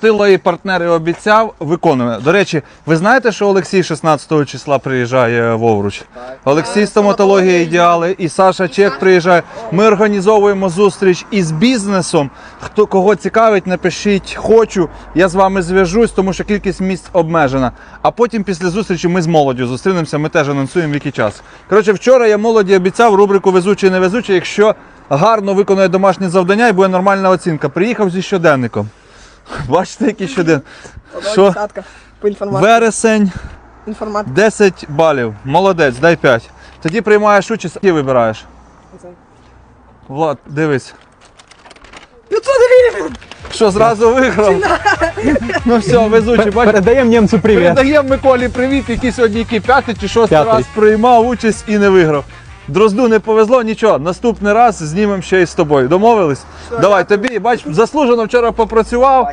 Тило і партнери обіцяв, виконує. До речі, ви знаєте, що Олексій 16 числа приїжджає в Овруч? Олексій стоматологія ідеали і Саша Чек приїжджає. Ми організовуємо зустріч із бізнесом. Хто кого цікавить, напишіть хочу. Я з вами зв'яжусь, тому що кількість місць обмежена. А потім після зустрічі ми з молоддю зустрінемося. Ми теж анонсуємо в який час. Коротше, вчора я молоді обіцяв рубрику везучий не везучий, якщо гарно виконує домашні завдання і буде нормальна оцінка. Приїхав зі щоденником. Бачите, який щоденник? Що? По інформації. Вересень Інформація. 10 балів. Молодець, дай 5. Тоді приймаєш участь і вибираєш. Влад, дивись. 500 гривень! Що, зразу виграв? Ну все, везучий, бачиш. Передаємо німцю привіт. Передаємо Миколі привіт, який сьогодні який п'ятий чи шостий П'ятий. раз приймав участь і не виграв. Дрозду не повезло, нічого. Наступний раз знімемо ще й з тобою. Домовились? Давай, тобі, бач, заслужено вчора попрацював.